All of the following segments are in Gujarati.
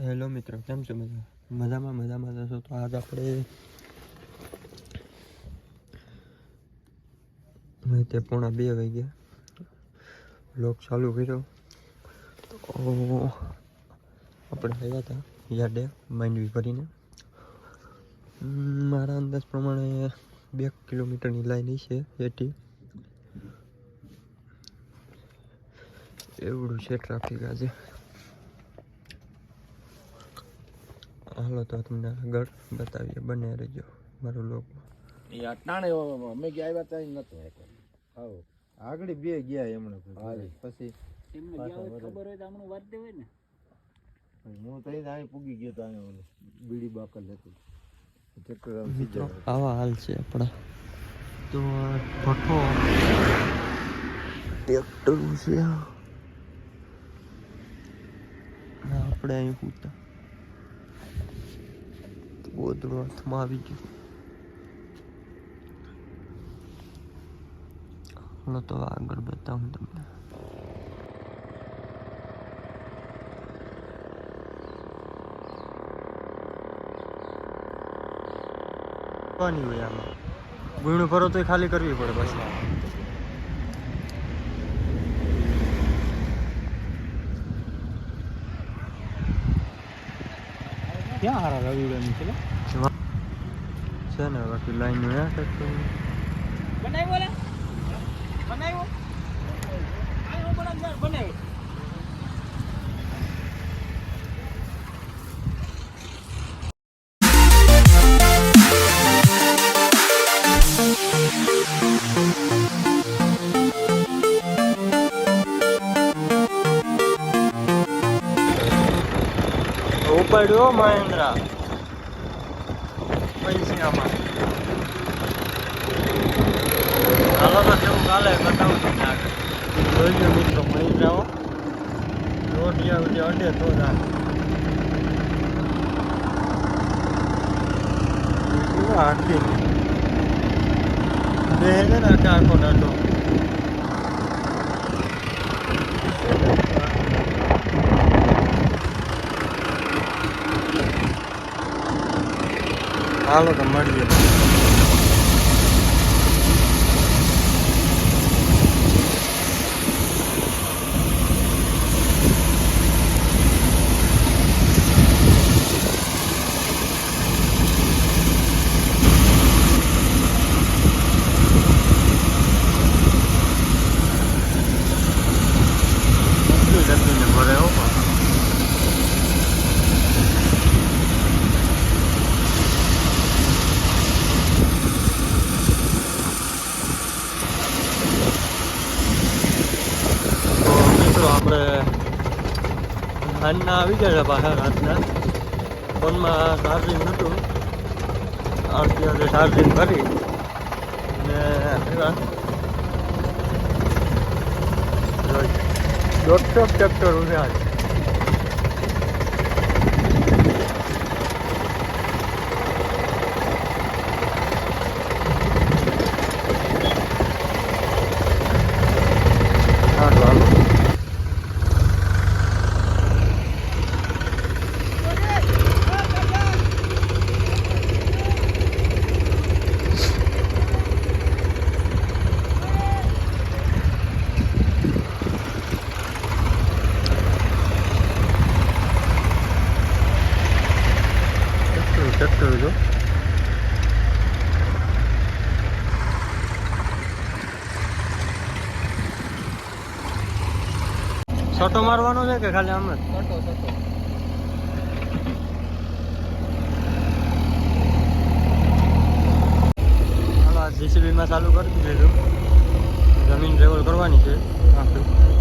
હેલો મિત્રો. કેમ છો બધા? મજામાં મજામાં. જશો તો આજ આપણે હવે તે પોણા બે વાગ્યા. લોક ચાલુ કર્યો. તો આપણે આવ્યા હતા યાર્ડે માંડવી ભરીને મારા અંદાજ પ્રમાણે બે કિલોમીટરની લાઈન છે એટી એવડું છે ટ્રાફિક આજે. હાલો તો તમને આગળ બતાવીએ બને રહેજો મારું લોક. એ અટાણે અમે ગયા આવ્યા ત્યાં નતો એક હાવ આગળ બે ગયા એમણે. પછી એમને ગયા હોય ખબર હોય તો આમનું વાત દેવાય ને. હું તો અહીં પૂગી ગયો તો અહીં ઓલું બીડી બાકલ હતી. આવા હાલ છે આપણા. તો આ ભઠ્ઠો. ટ્રેક્ટર છે. આપણે અહીં પૂતા ગોદડું હાથમાં આવી ગયું હાલો તો આગળ બતાવું તમને હોય આમાં ગુણું કરો તો ખાલી કરવી પડે પછી ક્યાં હારા રવિવારની છે છે ને બાકી લાઈનનું તો બનાવ્યો બનાવ્યો બનાવ્યો ઉપાડ્યો મહેન્દ્રા? પૈસામાં. હાલો તો જેવું કાલે બતાવું તમને આગળ. જોઈજો મિત્રો મહિન્દ્રાઓ રોટિયા ઉઠી અડે તો જ હાથી? બે ને આખા આખો દાંડો હાલો તો મળીએ કેટલી ગંદીને ભરે હો પણ. તો મિત્રો આપણે સાંજના આવી ગયા પાછા રાતના. ફોનમાં ચાર્જિંગ નહોતું અત્યારે ચાર્જિંગ કરી. ને દોઢસો ટ્રેક્ટર ઉભ્યા છે હાલો હાલો ટ્રેક્ટર ટ્રેક્ટર સટો મારવાનો છે કે ખાલી આમ જ સટો સટો જીસીબીમાં ચાલુ કરી દીધું જમીન રેવલ કરવાની છે આખી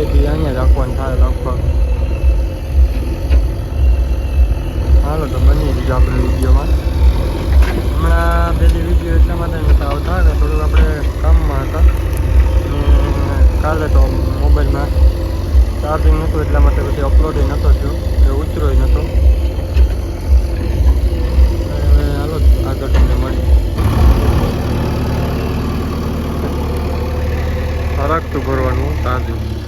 હવે અહીંયા જ રાખવાનું થાય લગભગ હાલો તો બની બીજું આપણે વિડીયોમાં હમણાં દી વીડિયો એટલા માટે નહોતા આવતા થોડુંક આપણે કામમાં હતા કાલે તો મોબાઈલમાં ચાર્જિંગ નહોતું એટલા માટે પછી અપલોડ નહોતો થયો કે ઉતરો નહોતો હાલો આગળ તમને મળી હરાકતું ભરવાનું તાજું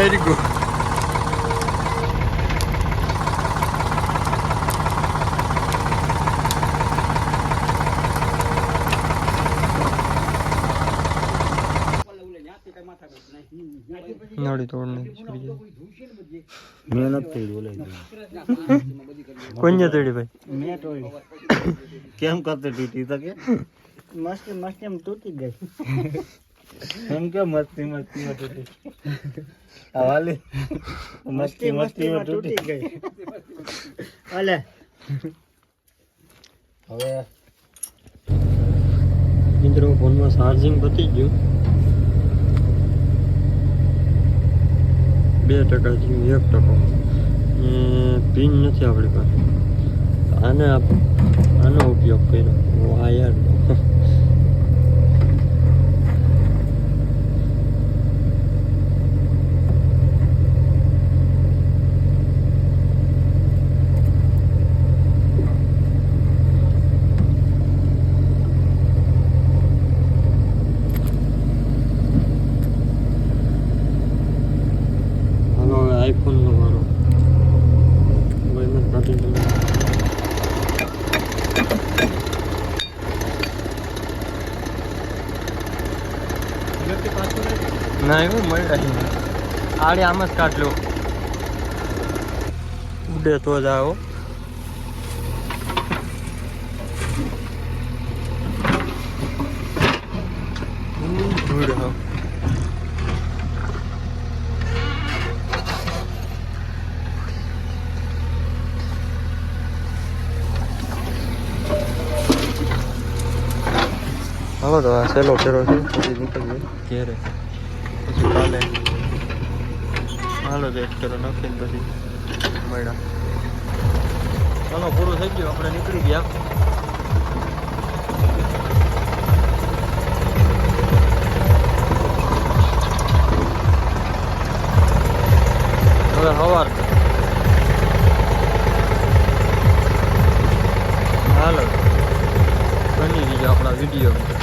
Very good. નળી તોડ નાખી મેં નથી બોલે કોઈને તળી ભાઈ? મેં તોડી. કેમ કરતે તૂટી તો કે મસ્તી મસ્તી એમ તૂટી ગઈ. એમ કે મસ્તી મસ્તી માં તૂટી હવાલી. મસ્તી મસ્તી માં તૂટી ગઈ. અલે હવે મિત્રો ફોનમાં ચાર્જિંગ પતી ગયું. બે ટકા થયું એક ટકો. પિન નથી આપણી પાસે. આને આપ- આનો ઉપયોગ કર્યો. વાયરનો હાલો હવે આઈફોનનો વારો ભાઈ મેં કાઢી દીધો ના એવું મળ્યા આડે આમ જ કાઢ લો ઉડે તો જ આવો ધૂળ હા હાલો તો આ સહેલો ફેરો છે પછી નીકળીએ ઘેરે પછી કાલે હાલો તો એક ફેરો નાખીને પછી મળ્યા ચાલો પૂરું થઈ ગયું આપણે નીકળી ગયા હવે સવાર હાલો બની ગયો આપણા વીડિયો